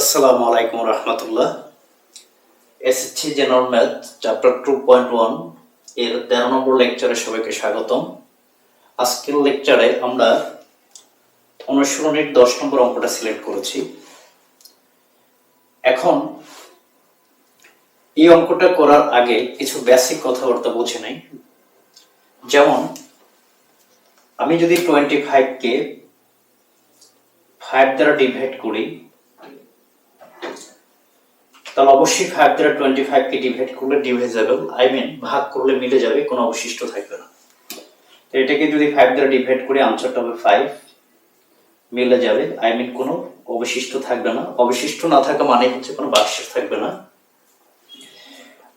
আসসালামু আলাইকুম রহমতুল্লাহ। SSC general math chapter two point ওয়ানের তেরো নম্বর লেকচারে সবাইকে স্বাগতম। আজকের লেকচারে আমরা অনুসরণের দশ নম্বর অঙ্কটা সিলেক্ট করেছি। এখন, এই অঙ্কটা করার আগে কিছু বেসিক কথাবার্তা বুঝে নেই। যেমন, আমি যদি টোয়েন্টি ফাইভকে ফাইভ দ্বারা ডিভাইড করি তাহলে অবশ্যই ফাইভ দ্বারা টোয়েন্টি ফাইভকে ডিভাইড করলে ডিভাইজেবল আই মিন ভাগ করলে মিলে যাবে, কোনো অবশিষ্ট থাকবে না। তো এটাকে যদি ফাইভ দ্বারা ডিভাইড করি আনসারটা হবে ফাইভ মিলে যাবে আই মিন কোনো অবশিষ্ট থাকবে না। অবশিষ্ট না থাকা মানে হচ্ছে কোনো বাক্সের থাকবে না।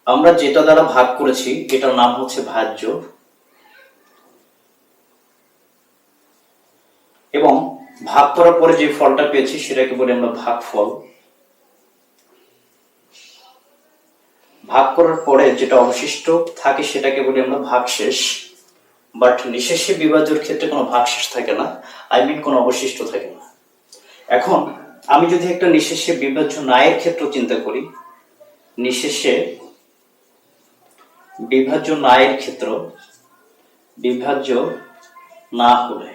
আমরা যেটা দ্বারা ভাগ করেছি, এটার নাম হচ্ছে ভাজ্য। এবং ভাগ করার পরে যে ফলটা পেয়েছি, সেটাকে বলি আমরা ভাগফল। ভাগ করার পরে যেটা অবশিষ্ট থাকে সেটাকে বলি আমরা ভাগশেষ। বাট নিঃশেষে বিভাজ্যের ক্ষেত্রে কোনো ভাগশেষ থাকে না আই মিন কোনো অবশিষ্ট থাকে না। এখন আমি যদি একটা নিঃশেষে বিভাজ্য নায়ের ক্ষেত্র চিন্তা করি, নিঃশেষে বিভাজ্য নায়ের ক্ষেত্র বিভাজ্য না হলে।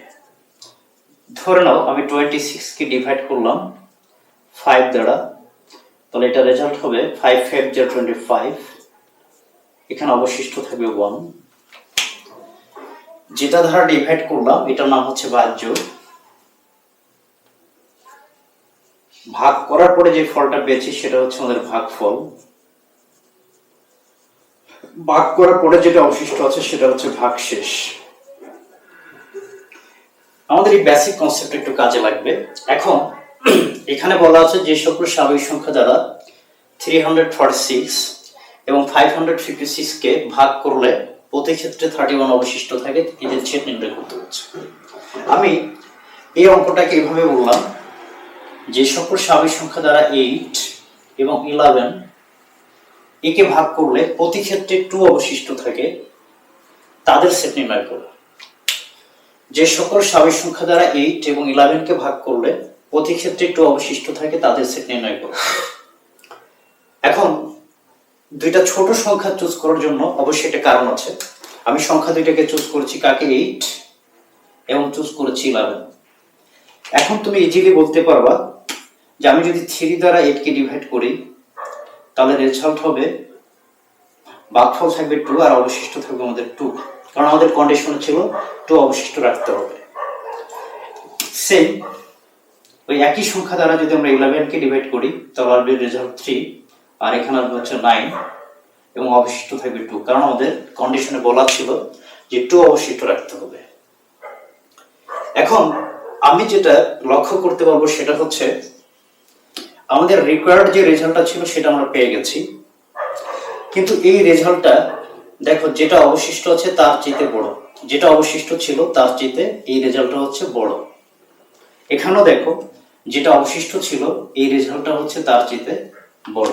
ধরে নাও আমি টোয়েন্টি সিক্সকে ডিভাইড করলাম ফাইভ দ্বারা তাহলে এটা রেজাল্ট হবে five five zero twenty five এখানে অবশিষ্ট থাকবে ওয়ান যেটা দ্বারা ডিভাইড করলাম, এটার নাম হচ্ছে বাহ্য। ভাগ করার পরে যে ফলটা পেয়েছি, সেটা হচ্ছে আমাদের ভাগফল। ভাগ করার পরে যেটা অবশিষ্ট আছে, সেটা হচ্ছে ভাগশেষ। আমাদের এই বেসিক কনসেপ্ট একটু কাজে লাগবে। এখন এখানে বলা আছে যে সকল স্বাভাবিক সংখ্যা দ্বারা থ্রি হান্ড্রেড ফর্টি সিক্স এবং ফাইভ হান্ড্রেড ফিফটি সিক্সকে ভাগ করলে প্রতি ক্ষেত্রে থার্টি ওয়ান অবশিষ্ট থাকে এদের ছেদ নির্ণয় করতে হচ্ছে। আমি এই অঙ্কটাকে এভাবে বললাম, যে সকল স্বাভাবিক সংখ্যা দ্বারা এইট এবং ইলেভেন একে ভাগ করলে প্রতি ক্ষেত্রে টু অবশিষ্ট থাকে, তাদের সেট নির্ণয় করো যে সকল স্বাভাবিক সংখ্যা দ্বারা এইট এবং ইলেভেনকে ভাগ করলে প্রতি ক্ষেত্রে একটু অবশিষ্ট থাকে, তাদের সেট নির্ণয় করো। এখন, দুইটা ছোট সংখ্যা চুজ করার জন্য অবশ্যই একটা কারণ আছে। আমি সংখ্যা দুইটাকে চুজ করেছি কাকে? এইট এবং চুজ করেছি ইলেভেন এখন তুমি ইজিলি বলতে পারবা যে আমি যদি থ্রি দ্বারা এইটকে ডিভাইড করি, তাহলে রেজাল্ট হবে বাঘফল থাকবে টু আর অবশিষ্ট থাকবে আমাদের টু কারণ আমাদের কন্ডিশন ছিল টু অবশিষ্ট রাখতে হবে। সেম ওই একই সংখ্যা দ্বারা যদি আমরা ইলেভেনকে ডিভাইড করি, তাহলে আসবে রেজাল্ট থ্রি আর এখানে আসবে হচ্ছে নাইন এবং অবশিষ্ট থাকবে টু কারণ আমাদের কন্ডিশনে বলা ছিল যে টু অবশিষ্ট রাখতে হবে। এখন আমি যেটা লক্ষ্য করতে পারব সেটা হচ্ছে, আমাদের রিকোয়ার্ড যে রেজাল্টটা ছিল সেটা আমরা পেয়ে গেছি। কিন্তু এই রেজাল্টটা দেখো যেটা অবশিষ্ট আছে তার চেয়ে বড়। যেটা অবশিষ্ট ছিল তার চেয়ে এই রেজাল্টটা হচ্ছে বড়। এখানেও দেখো, যেটা অবশিষ্ট ছিল, এই রেজাল্টটা হচ্ছে তার চেয়ে বড়।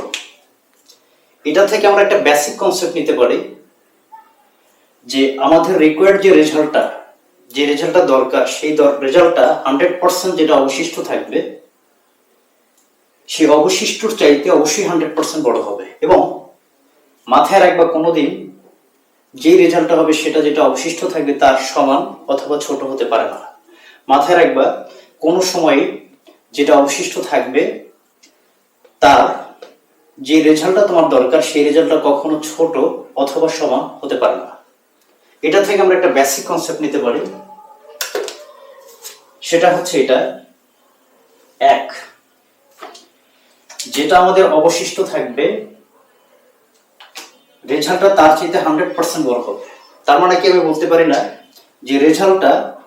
এটা থেকে আমরা একটা বেসিক কনসেপ্ট নিতে পারি, যে আমাদের রিকোয়ার্ড যে রেজাল্টটা যে রেজাল্টটা দরকার, সেই রেজাল্টটা হান্ড্রেড পার্সেন্ট যেটা অবশিষ্ট থাকবে, সেই অবশিষ্টর চাইতে অবশ্যই হান্ড্রেড পার্সেন্ট বড় হবে। এবং মাথায় রাখবা কোনোদিন যে রেজাল্টটা হবে সেটা যেটা অবশিষ্ট থাকবে তার সমান অথবা ছোট হতে পারে না। মাথায় রাখবা কোনো সময় যেটা অবশিষ্ট থাকবে তার যে রেজাল্টটা তোমার দরকার, সেই রেজাল্টটা কখনো ছোট অথবা সমান হতে পারে না। এটা থেকে আমরা একটা বেসিক কনসেপ্ট নিতে পারি। সেটা হচ্ছে এটা। এক, যেটা আমাদের অবশিষ্ট থাকবে, রেজাল্টটা তার চাইতে হান্ড্রেড পার্সেন্ট বড় হবে। তার মানে কি আমি বলতে পারি না? যে রেজাল্টটা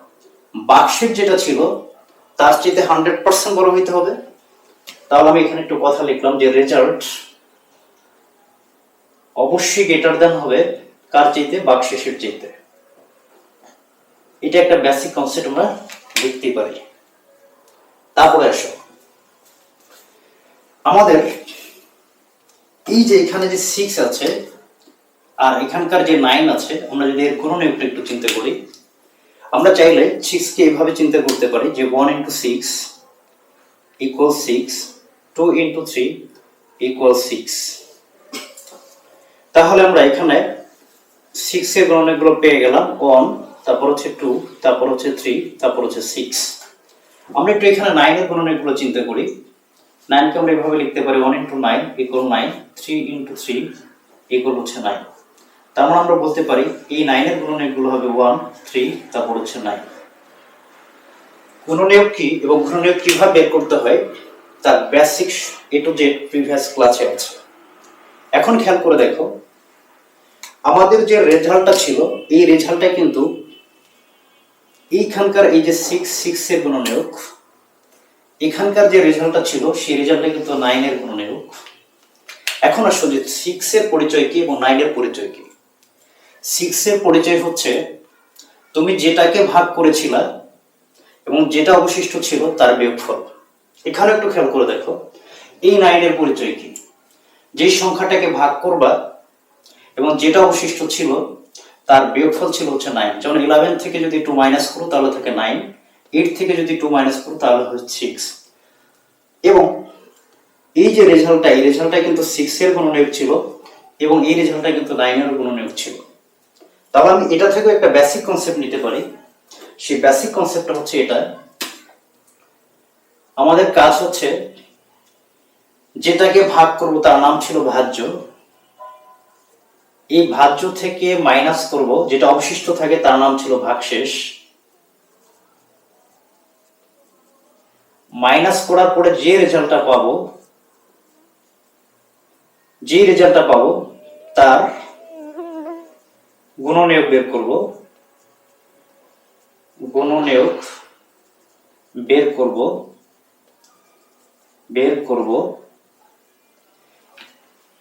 বাক্সের যেটা ছিল তার চাইতে হান্ড্রেড পার্সেন্ট বড় হইতে হবে। তাহলে আমি এখানে একটু কথা লিখলাম যে রেজাল্ট অবশ্যই গ্রেটার দেন হবে কার চাইতে? বাক্সের চাইতে। এটা একটা বেসিক কনসেপ্ট আমরা লিখতে পারি। তারপরে আসো। আমাদের এই যে এখানে যে সিক্স আছে আর এখানকার যে নাইন আছে, আমরা যদি এর গুণন একটু একটু চিন্তা করি আমরা চাইলে সিক্সকে এভাবে চিন্তা করতে পারি যে one into six equal six two into three equal six তাহলে আমরা এখানে সিক্স এর গণনাগুলো পেয়ে গেলাম ওয়ান তারপর হচ্ছে টু তারপর হচ্ছে থ্রি তারপর হচ্ছে সিক্স আমরা একটু এখানে নাইনের গণনাগুলো চিন্তা করি। নাইনকে আমরা এভাবে লিখতে পারি one into nine equal nine three into three equal হচ্ছে নাইন তার মানে আমরা বলতে পারি, এই নাইনের গুণনীয়কগুলো হবে ওয়ান থ্রি তারপর হচ্ছে নাইন গুণনীয়ক কি এবং গুণনীয়ক কীভাবে বের করতে হয়? তার basic A to Z previous ক্লাসে আছে। এখন খেয়াল করে দেখো, আমাদের যে রেজাল্টটা ছিল, এই রেজাল্টটা কিন্তু এইখানকার এই যে সিক্স সিক্স এর গুণনীয়ক, এখানকার যে রেজাল্টটা ছিল, সেই রেজাল্টটা কিন্তু নাইনের গুণনীয়ক। এখন আসলে যে সিক্স এর পরিচয় কি এবং নাইনের পরিচয় কি? সিক্স এর পরিচয় হচ্ছে তুমি যেটাকে ভাগ করেছিলা এবং যেটা অবশিষ্ট ছিল তার বিয়োগফল। এখানে একটু খেয়াল করে দেখো, এই নাইনের পরিচয় কি? যে সংখ্যাটাকে ভাগ করবা এবং যেটা অবশিষ্ট ছিল তার বিয়োগফল ছিল হচ্ছে নাইন যেমন ইলেভেন থেকে যদি টু মাইনাস করো তাহলে থাকে নাইন এইট থেকে যদি টু মাইনাস করো তাহলে হচ্ছে সিক্স এবং এই যে রেজাল্টটা, এই রেজাল্টটা কিন্তু সিক্স এর গুণনীয়ক ছিল এবং এই রেজাল্টটা কিন্তু নাইনের গুণনীয়ক ছিল। তাহলে আমি এটা থেকে একটা বেসিক কনসেপ্ট নিতে পারি। সেই বেসিক কনসেপ্টটা হচ্ছে এটা। আমাদের কাজ হচ্ছে যেটাকে ভাগ করব তার নাম ছিল ভাজ্য। এই ভাজ্য থেকে মাইনাস করব, যেটা অবশিষ্ট থাকে তার নাম ছিল ভাগশেষ। মাইনাস করার পরে যে রেজাল্টটা পাবো, যে রেজাল্টটা পাবো, তার গুণনীয়ক বের করব। গুণনীয়ক বের করব। বের করব।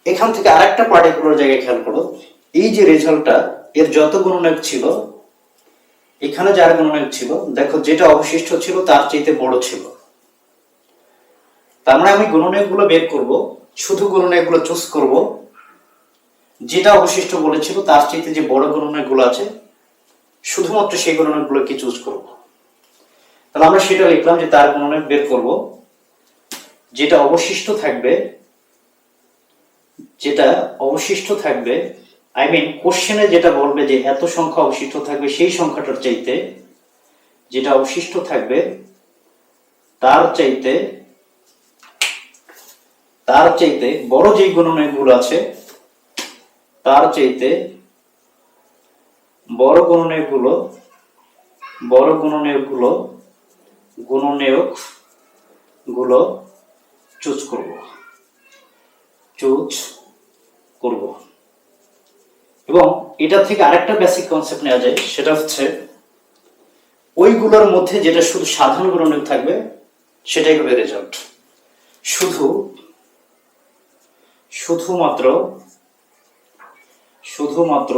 এখান থেকে আরেকটা পার্টিকুলার জায়গায় খেয়াল করো। এই যে রেজাল্টটা এর যত গুণনীয়ক ছিল, এখানে যার গুণনীয়ক ছিল, দেখো যেটা অবশিষ্ট ছিল তার চাইতে বড় ছিল। তার মানে আমি গুণনীয়কগুলো বের করব, শুধু গুণনীয়কগুলো চুজ করব। যেটা অবশিষ্ট বলেছিল, তার চাইতে যে বড় গুণনীয়কগুলো আছে, শুধুমাত্র সেই গুণনীয়কগুলোকে চুজ করব। তাহলে আমরা সেটা লিখলাম যে তার গুণনীয়ক বের করব, যেটা অবশিষ্ট থাকবে, যেটা অবশিষ্ট থাকবে আই মিন কোশ্চেনে যেটা বলবে যে এত সংখ্যা অবশিষ্ট থাকবে সেই সংখ্যাটার চাইতে, যেটা অবশিষ্ট থাকবে, তার চাইতে তার চাইতে বড় যে গুণনীয়কগুলো আছে তার চাইতে বড় গুণনীয়কগুলো বড় গুণনীয়কগুলো গুণনীয়কগুলো চুজ করব। চুজ করব। এবং এটা থেকে আরেকটা বেসিক কনসেপ্ট নেওয়া যায়, সেটা হচ্ছে ওইগুলোর মধ্যে যেটা শুধু সাধারণ গুণনীয়ক থাকবে, সেটাই হবে রেজাল্ট শুধু, শুধুমাত্র শুধুমাত্র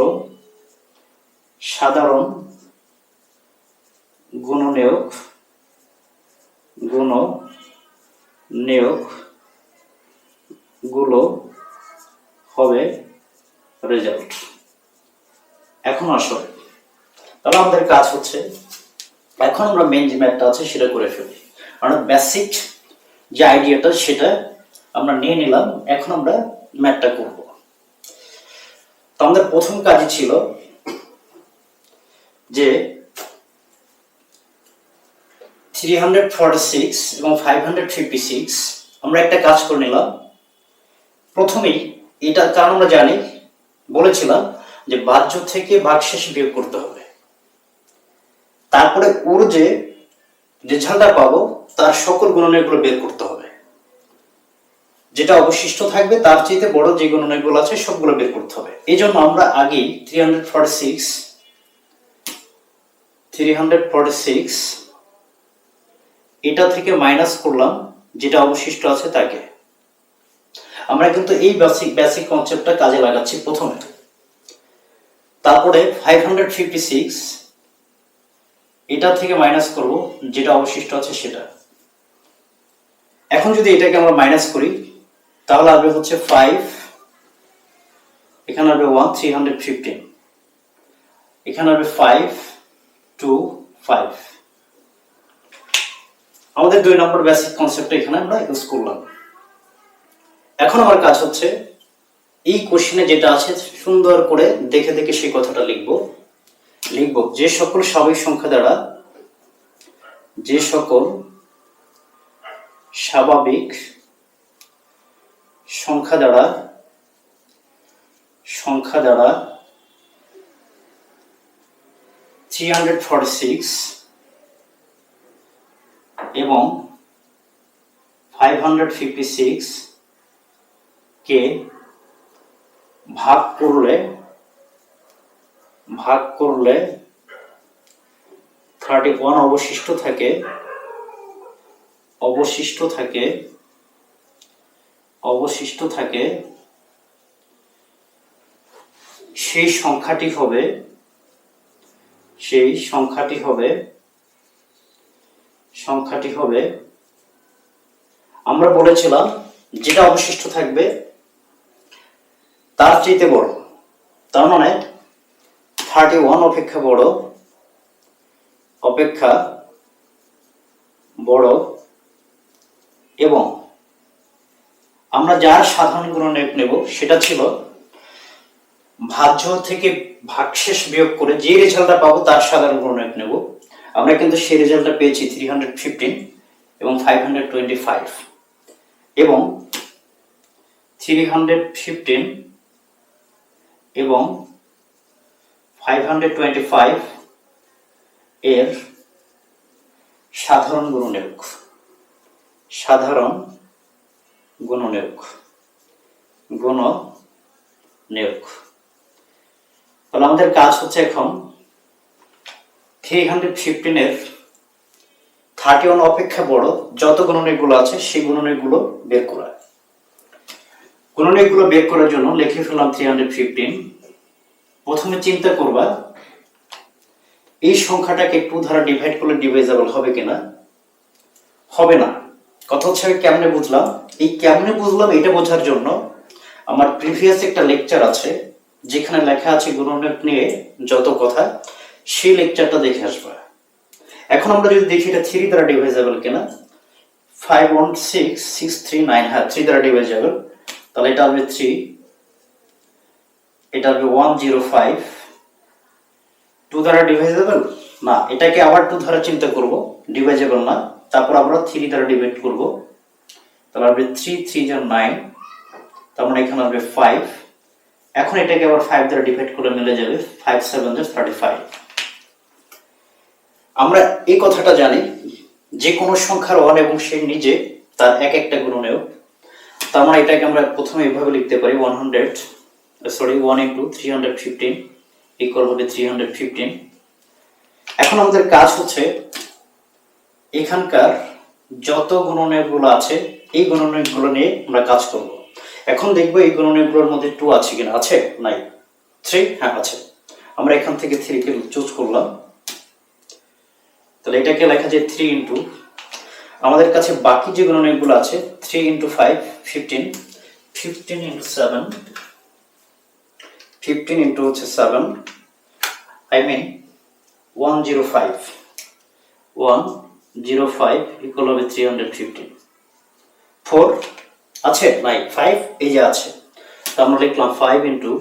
সাধারণ গুণনীয়ক গুণ নিয়োগগুলো হবে রেজাল্ট এখন আসো। তাহলে আমাদের কাজ হচ্ছে, এখন আমরা মেন যে ম্যাথটা আছে সেটা করে ফেলি। আমরা বেসিক যে আইডিয়াটা সেটা আমরা নিয়ে নিলাম, এখন আমরা ম্যাথটা করব। আমাদের প্রথম কাজই ছিল যে থ্রি হান্ড্রেড ফর্টি সিক্স এবং ফাইভ হান্ড্রেড ফিফটি সিক্স আমরা একটা কাজ করে নিলাম। প্রথমেই এটা কারণ আমরা জানি, বলেছিলাম যে বাহ্য থেকে ভাগশেষ বিয়োগ করতে হবে। তারপরে ওর যে রেজাল্টটা পাবো, তার সকল গুণনের গুণনীয়কগুলো বের করতে হবে। যেটা অবশিষ্ট থাকবে, তার চাইতে বড় যে গুণনীয়কগুলো আছে, সবগুলো বের করতে হবে। এই জন্য আমরা আগেই three hundred forty six three hundred forty six এটা থেকে মাইনাস করলাম, যেটা অবশিষ্ট আছে তাকে। আমরা কিন্তু এই বেসিক বেসিক কনসেপ্টটা কাজে লাগাচ্ছি প্রথমে। তারপরে ফাইভ হান্ড্রেড ফিফটি সিক্স এটা থেকে মাইনাস করব, যেটা অবশিষ্ট আছে সেটা। এখন যদি এটাকে আমরা মাইনাস করি তাহলে আসবে হচ্ছে ফাইভ এখানে আসবে ওয়ান থ্রি হান্ড্রেড ফিফটিন এখানে আসবে ফাইভ টু ফাইভ আমাদের দুই নম্বর বেসিক কনসেপ্ট এখানে আমরা ইউজ করলাম। এখন আমার কাজ হচ্ছে এই কোশ্চেনে যেটা আছে সুন্দর করে দেখে দেখে সেই কথাটা লিখব। লিখব, যে সকল স্বাভাবিক সংখ্যা দ্বারা, যে সকল স্বাভাবিক সংখ্যা দ্বারা সংখ্যা দ্বারা থ্রি হান্ড্রেড ফর্টি সিক্স এবং ফাইভ হান্ড্রেড ফিফটি সিক্স কে ভাগ করলে ভাগ করলে থার্টি ওয়ান অবশিষ্ট থাকে অবশিষ্ট থাকে অবশিষ্ট থাকে, সেই সংখ্যাটি হবে, সেই সংখ্যাটি হবে সংখ্যাটি হবে, আমরা বলেছিলাম যেটা অবশিষ্ট থাকবে, তার চাইতে বড়। তার মানে থার্টি ওয়ান অপেক্ষা বড় অপেক্ষা বড় এবং আমরা যার সাধারণ গুণনীয়ক নেব, সেটা ছিল ভাজ্য থেকে ভাগশেষ বিয়োগ করে যে রেজাল্টটা পাবো তার সাধারণ গুণনীয়ক নেব। আমরা কিন্তু সেই রেজাল্টটা পেয়েছি থ্রি হান্ড্রেড ফিফটিন এবং ফাইভ হান্ড্রেড টোয়েন্টি ফাইভ এবং থ্রি হান্ড্রেড ফিফটিন এবং ফাইভ হান্ড্রেড টোয়েন্টি ফাইভ এর সাধারণ গুণনীয়ক। সাধারণ গুণনীয়ক গুণনীয়ক তাহলে আমাদের কাজ হচ্ছে এখন থ্রি হান্ড্রেড ফিফটিনের থার্টি ওয়ান অপেক্ষা বড়, যত গুণনীয়কগুলো আছে সেই গুণনীয়কগুলো বের করা। গুণনীয়কগুলো বের করার জন্য লিখে ফেললাম থ্রি হান্ড্রেড ফিফটিন প্রথমে চিন্তা করবা, এই সংখ্যাটাকে টু দ্বারা ডিভাইড করলে ডিভাইজেবল হবে কিনা? হবে না। কথা হচ্ছে আমি কেমনে বুঝলাম? এই কেমনে বুঝলাম এটা বোঝার জন্য আমার প্রিভিয়াস একটা লেকচার আছে, যেখানে লেখা আছে গুণনীয়ক নিয়ে যত কথা, সেই লেকচারটা দেখে আসবা। এখন আমরা যদি দেখি এটা থ্রি দ্বারা ডিভাইজেবল কিনা five one six six three nine হ্যাঁ থ্রি দ্বারা ডিভাইজেবল তাহলে এটা হবে থ্রি এটা হবে ওয়ান জিরো ফাইভ টু দ্বারা ডিভাইজেবল না, এটাকে আবার টু দ্বারা চিন্তা করব ডিভাইজেবল না। তারপর আমরা থ্রি দ্বারা ডিভাইড করব। তাহলে হবে থ্রি থ্রি যার নাইন তার মানে এখানে হবে ফাইভ এখন এটাকে আবার ফাইভ দ্বারা ডিভাইড করলে মিলে যাবে ফাইভ সেভেন যার থার্টি ফাইভ আমরা এই কথাটা জানি, যে কোনো সংখ্যার ওয়ান এবং সে নিজে তার এক একটা গুণনীয়ক তার মানে এটাকে আমরা প্রথমে এভাবে লিখতে পারি one hundred sorry one into three hundred fifteen equal হবে থ্রি হান্ড্রেড ফিফটিন এখন আমাদের কাজ হচ্ছে এখানকার যত গুণনীয়কগুলো আছে, এই গুণনীয়কগুলো নিয়ে আমরা কাজ করব। এখন দেখব এই গুণনীয়কগুলোর মধ্যে টু আছে কিনা? আছে? নাই। থ্রি হ্যাঁ আছে। আমরা এখান থেকে থ্রিকে চুজ করলাম। তাহলে এটাকে লেখা যায় থ্রি ইন্টু আমাদের কাছে বাকি যে গুণনীয়কগুলো আছে three into five fifteen fifteen into seven fifteen into হচ্ছে seven I mean one zero five one zero five equal হবে থ্রি হান্ড্রেড ফিফটিন ফোর আছে? নাই, ফাইভ এই যে আছে। তো আমরা লিখলাম ফাইভ ইন্টু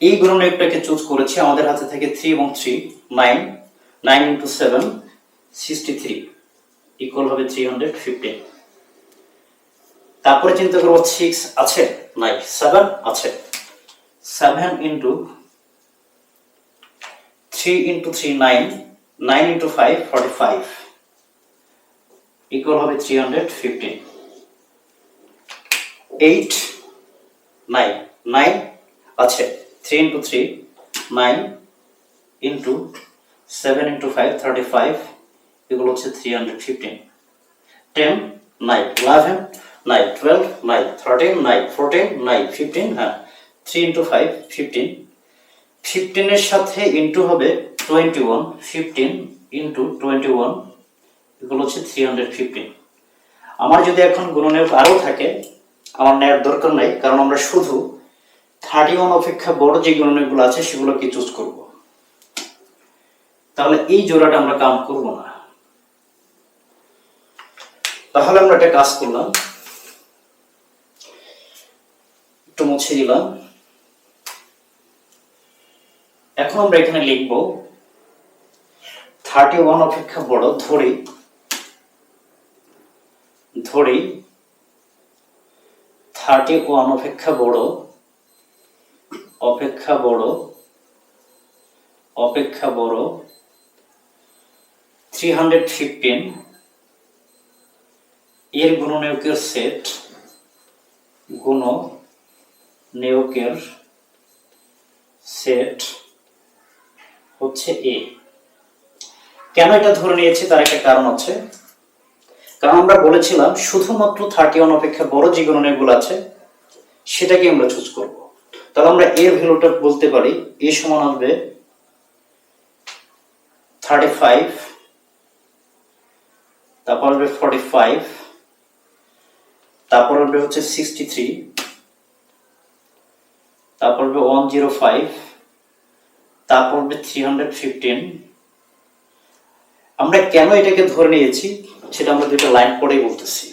এই গুণনীয়কটাকে চুজ করেছি আমাদের হাতে থেকে থ্রি এবং three, nine nine into seven, sixty three equal হবে থ্রি হান্ড্রেড ফিফটিন তারপরে চিন্তা করব সিক্স আছে? নাই সেভেন আছে। Seven into three into three, nine nine into five forty five equal হবে three hundred fifteen eight nine nine আছে three into three nine into seven into five thirty five এগুলো হচ্ছে three hundred fifteen ten nine eleven nine twelve nine thirteen nine fourteen nine fifteen হ্যাঁ three into five fifteen ফিফটিনের সাথে into হবে twenty one fifteen into এগুলো হচ্ছে three hundred fifteen আমার যদি এখন গুণনীয়ক আরও থাকে, আমার নেওয়ার দরকার নাই, কারণ আমরা শুধু থার্টি ওয়ান অপেক্ষা বড় যে গুণনীয়কগুলো আছে, সেগুলোকে চুজ করব। তাহলে এই জোড়াটা আমরা কাম করব না। তাহলে আমরা একটা কাজ করলাম। একটু মুছে দিলাম। এখন আমরা এখানে লিখব থার্টি ওয়ান অপেক্ষা বড়, ধরি। ধরি। থার্টি ওয়ান অপেক্ষা বড় অপেক্ষা বড় অপেক্ষা বড়। থ্রি হান্ড্রেড ফিফটিন এর গুণনীয়কের সেট গুণ নিয়োগের সেট হচ্ছে এ কেন এটা ধরে নিয়েছি? তার একটা কারণ আছে কারণ আমরা বলেছিলাম শুধুমাত্র থার্টি ওয়ান অপেক্ষা বড় যে গণনাগুলো আছে সেটাকে আমরা চুজ করব। তাহলে আমরা এর ভ্যালুটা বলতে পারি, এ সমান আসবে থার্টি ফাইভ তারপর আসবে ফর্টি ফাইভ তারপর আসবে হচ্ছে সিক্সটি থ্রি তারপর আসবে ওয়ান জিরো ফাইভ তারপর আসবে থ্রি হান্ড্রেড ফিফটিন আমরা কেন এটাকে ধরে নিয়েছি সেটা আমরা দুটো লাইন পরেই বলতেছি।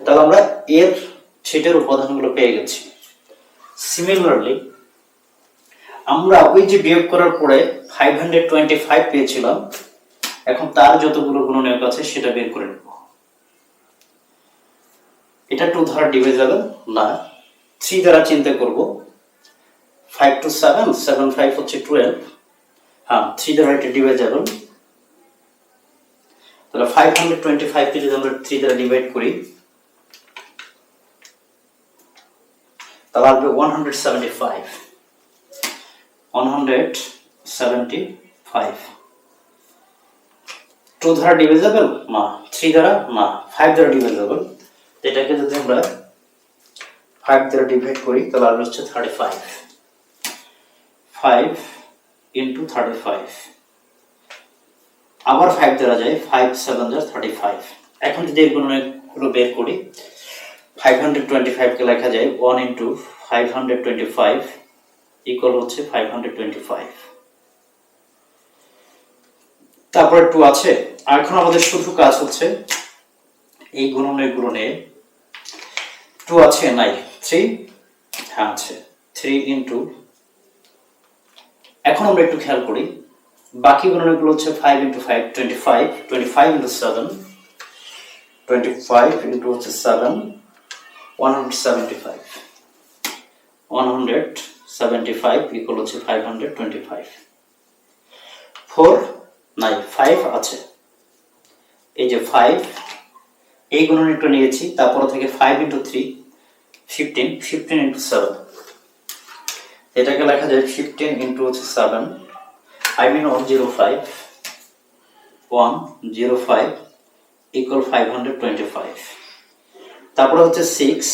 তাহলে আমরা এর সেটার উপাদানগুলো পেয়ে গেছি। সিমিলারলি আমরা ওই যে বিয়োগ করার পরে ফাইভ হান্ড্রেড টোয়েন্টি ফাইভ পেয়েছিলাম। এখন তার যতগুলো গুণনীয়ক আছে সেটা বের করে নেব। এটা টু দ্বারা ডিভাইজেবল না। থ্রি দ্বারা চিন্তা করব। Five two seven seven five হচ্ছে টুয়েলভ হ্যাঁ থ্রি দ্বারা এটা ডিভাইজেবল তাহলে ফাইভ হান্ড্রেড টোয়েন্টি ফাইভকে যদি আমরা থ্রি দ্বারা ডিভাইড করি, তাহলে আসবে one hundred seventy five one hundred seventy five two দ্বারা ডিভাইজেবল না। থ্রি দ্বারা? না। ফাইভ দ্বারা ডিভাইজেবল এটাকে যদি আমরা ফাইভ দ্বারা ডিভাইড করি, তাহলে আসবে হচ্ছে thirty five five into thirty five আবার ফাইভ দ্বারা যায় ফাইভ সেভেন দ্বারা থার্টি ফাইভ এখন যদি এগুলো বের করি ফাইভ হান্ড্রেড টোয়েন্টি ফাইভকে লেখা যায় one into five hundred twenty five equal হচ্ছে ফাইভ হান্ড্রেড টোয়েন্টি ফাইভ তারপরে টু আছে। আর এখন আমাদের শুধু কাজ হচ্ছে এই গুণনের গুণনে। টু আছে, নাই। থ্রি হ্যাঁ আছে। থ্রি ইন্টু এখন আমরা একটু খেয়াল করি। বাকি গণনাগুলো হচ্ছে five into five twenty five twenty five into seven twenty five into হচ্ছে seven one hundred seventy five one hundred seventy five equal হচ্ছে five hundred twenty five four নাই ফাইভ আছে। এই যে ফাইভ এই গুণনীয়কটা নিয়েছি, তারপর থেকে five into three fifteen fifteen into seven এটাকে লেখা যায় ফিফটিন ইন্টু হচ্ছে সেভেন I mean 105 105 equal 525 তারপরে হচ্ছে 6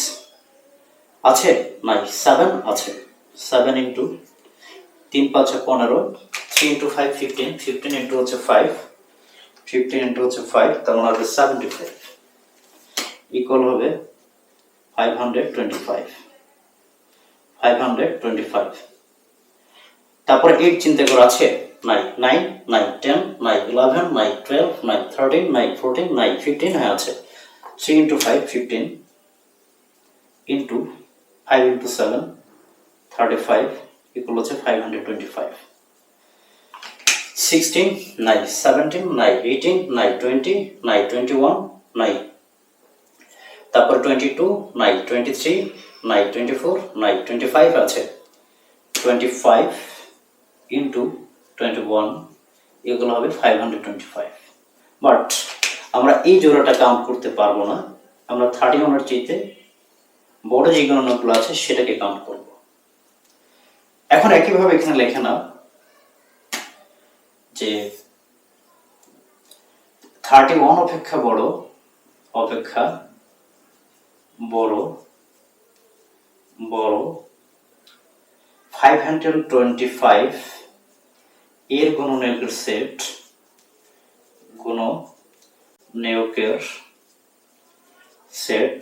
আছে? নাই 7 আছে। 7 ইন্টু তিন পাঁচে পনেরো three into five fifteen fifteen into হচ্ছে ফাইভ ফিফটিন ইন্টু হচ্ছে ফাইভ তার মানে হবে সেভেন্টি ফাইভ ইকুয়াল হবে five hundred twenty five five hundred twenty five তারপরে এইট চিন্তা করা, আছে? নাই নাইন নাই টেন নাই ইলেভেন নাই টুয়েলভ নাই থার্টিন নাই ফোরটিন নাই ফিফটিন হ্যাঁ আছে। Three into five fifteen into five into seven thirty five equal হচ্ছে five hundred twenty five sixteen নাই সেভেন্টিন নাই এইটিন নাই টোয়েন্টি নাই টোয়েন্টি ওয়ান নাই তারপর টোয়েন্টি টু নাই টোয়েন্টি থ্রি নাই টোয়েন্টি ফোর নাই টোয়েন্টি ফাইভ আছে। Twenty five into twenty one এগুলো হবে five hundred twenty five but আমরা এই জোড়াটা কাউন্ট করতে পারব না। আমরা থার্টি ওয়ানের চাইতে বড় যে গণনাগুলো আছে, সেটাকে কাউন্ট করব। এখন একইভাবে এখানে লেখে নাও যে থার্টি ওয়ান অপেক্ষা বড় অপেক্ষা বড় বড় ফাইভ হান্ড্রেড টোয়েন্টি ফাইভ এর গুণনীয়কের সেট গুণ নিয়োগের সেট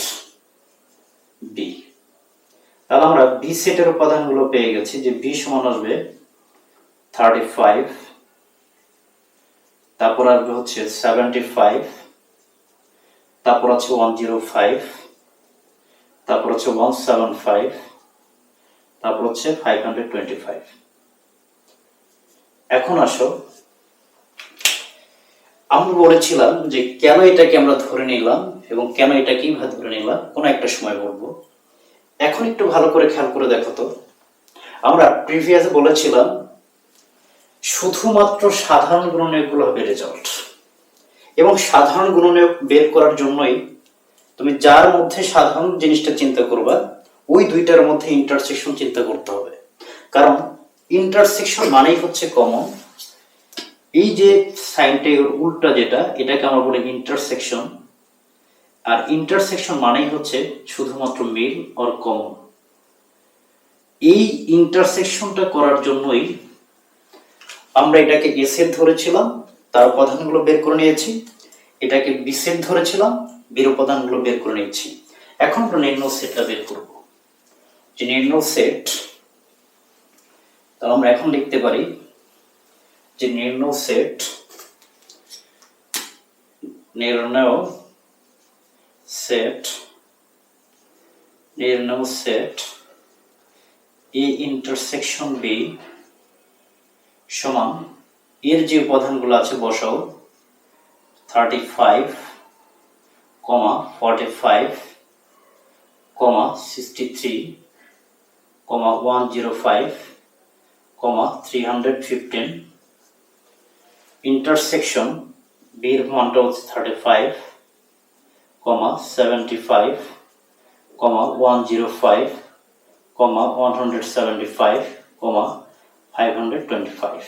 বি তাহলে আমরা বি সেটের উপাদানগুলো পেয়ে গেছি যে বি সমান আসবে থার্টি ফাইভ তারপর আসবে হচ্ছে সেভেন্টি ফাইভ তারপর আছে ওয়ান জিরো ফাইভ তারপর হচ্ছে ওয়ান সেভেন ফাইভ তারপর হচ্ছে ফাইভ হান্ড্রেড টোয়েন্টি ফাইভ এখন আসো। আমরা বলেছিলাম যে কেন এটাকে আমরা ধরে নিলাম এবং কেন এটা কীভাবে ধরে নিলাম, কোনো একটা সময় বলব। এখন একটু ভালো করে খেয়াল করে দেখো তো। আমরা প্রিভিয়াসে বলেছিলাম, শুধুমাত্র সাধারণ গুণনীয়কগুলো হবে রেজাল্ট এবং সাধারণ গুণনীয়ক বের করার জন্যই তুমি যার মধ্যে সাধারণ জিনিসটা চিন্তা করবা, ওই দুইটার মধ্যে ইন্টারসেকশন চিন্তা করতে হবে। কারণ ইন্টারসেকশন মানেই হচ্ছে কমন এই যে সাইনটা উল্টা যেটা, এটাকে আমরা বলি ইন্টারসেকশন আর ইন্টারসেকশন মানেই হচ্ছে শুধুমাত্র মিল অর কমন এই ইন্টারসেকশনটা করার জন্যই আমরা এটাকে এসের ধরেছিলাম, তার উপাদানগুলো বের করে নিয়েছি। এটাকে বিসেট ধরেছিলাম বের উপাদানগুলো বের করে নিয়েছি। এখন আমরা নির্ণয় সেটটা বের করব। যে নির্ণয় সেট তাহলে আমরা এখন লিখতে পারি যে নির্ণয় সেট নির্ণয় সেট নির্ণয় সেট এ ইন্টারসেকশন বি সমান এর যে উপাদানগুলো আছে বসাও thirty five comma forty five comma sixty three comma one zero five comma three hundred fifteen intersection বির মানটা হচ্ছে thirty five comma seventy five comma one zero five comma one seventy five comma five hundred twenty five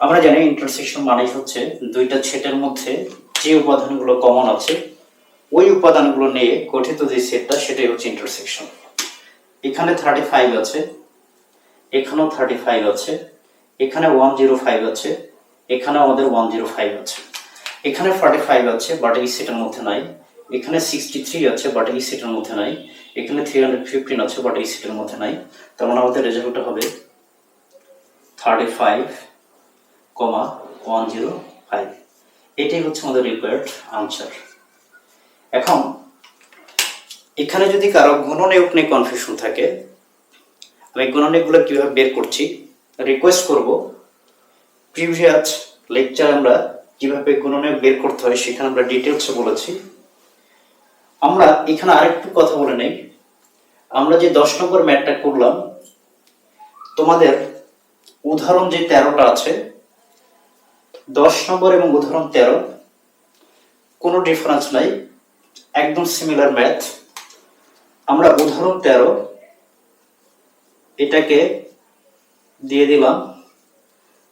আমরা জানি intersection মানেই হচ্ছে দুইটা সেটের মধ্যে যে উপাদানগুলো কমন আছে, ওই উপাদানগুলো নিয়ে গঠিত যে সেটটা সেটাই হচ্ছে ইন্টারসেকশন এখানে থার্টি ফাইভ আছে এখানেও থার্টি ফাইভ আছে, এখানে ওয়ান জিরো ফাইভ আছে এখানে আমাদের ওয়ান জিরো ফাইভ আছে। এখানে ফর্টি ফাইভ আছে বাট এই সেটের মধ্যে নাই। এখানে সিক্সটি থ্রি আছে বাট এই সেটের মধ্যে নাই। এখানে থ্রি হান্ড্রেড ফিফটিন আছে বাট এই সেটের মধ্যে নাই। তার মানে আমাদের রেজাল্টটা হবে thirty five comma one zero five এটাই হচ্ছে আমাদের রিকোয়ার্ড আনসার এখন, এখানে যদি কারও গুণনীয়ক নিয়ে কনফিউশন থাকে আমি গুণনীয়কগুলো কীভাবে বের করছি রিকোয়েস্ট করব। প্রিভিয়াস লেকচার আমরা কীভাবে গুণনীয়ক বের করতে হয় সেখানে আমরা ডিটেলসে বলেছি। আমরা এখানে আরেকটু কথা বলে নেই। আমরা যে দশ নম্বর ম্যাটটা করলাম, তোমাদের উদাহরণ যে তেরোটা আছে, দশ নম্বর এবং উদাহরণ তেরো, কোনো ডিফারেন্স নাই, একদম সিমিলার ম্যাথ আমরা উদাহরণ তেরো এটাকে দিয়ে দিলাম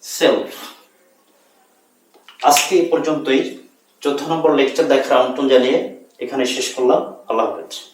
সেলফ। আজকে পর্যন্তই। চোদ্দ নম্বর লেকচার দেখার আমন্ত্রণ জানিয়ে এখানে শেষ করলাম। আল্লাহ হাফেজ।